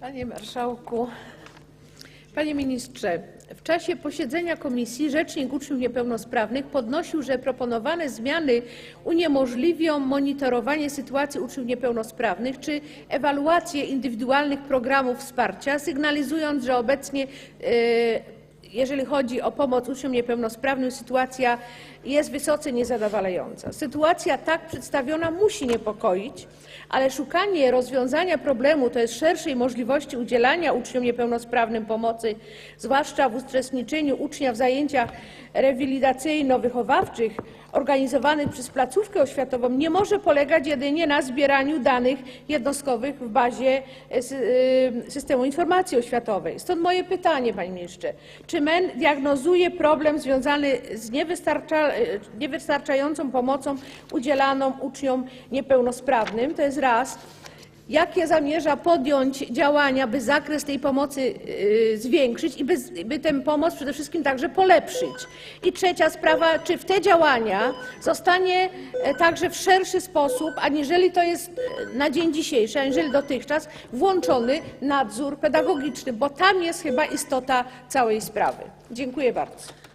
Panie Marszałku! Panie Ministrze! W czasie posiedzenia komisji rzecznik uczniów niepełnosprawnych podnosił, że proponowane zmiany uniemożliwią monitorowanie sytuacji uczniów niepełnosprawnych czy ewaluację indywidualnych programów wsparcia, sygnalizując, że obecnie e, jeżeli chodzi o pomoc uczniom niepełnosprawnym, sytuacja jest wysoce niezadowalająca. Sytuacja tak przedstawiona musi niepokoić, ale szukanie rozwiązania problemu, to jest szerszej możliwości udzielania uczniom niepełnosprawnym pomocy, zwłaszcza w uczestniczeniu ucznia w zajęciach rewilidacyjno-wychowawczych organizowanych przez placówkę oświatową, nie może polegać jedynie na zbieraniu danych jednostkowych w bazie e, y, systemu informacji oświatowej. Stąd moje pytanie, panie ministrze. Czy MEN diagnozuje problem związany z niewystarcza, niewystarczającą pomocą udzielaną uczniom niepełnosprawnym? To jest raz. Jakie zamierza podjąć działania, by zakres tej pomocy y, zwiększyć i by, by tę pomoc przede wszystkim także polepszyć? I trzecia sprawa, czy w te działania zostanie e, także w szerszy sposób, aniżeli to jest e, na dzień dzisiejszy, aniżeli dotychczas, włączony nadzór pedagogiczny, bo tam jest chyba istota całej sprawy. Dziękuję bardzo.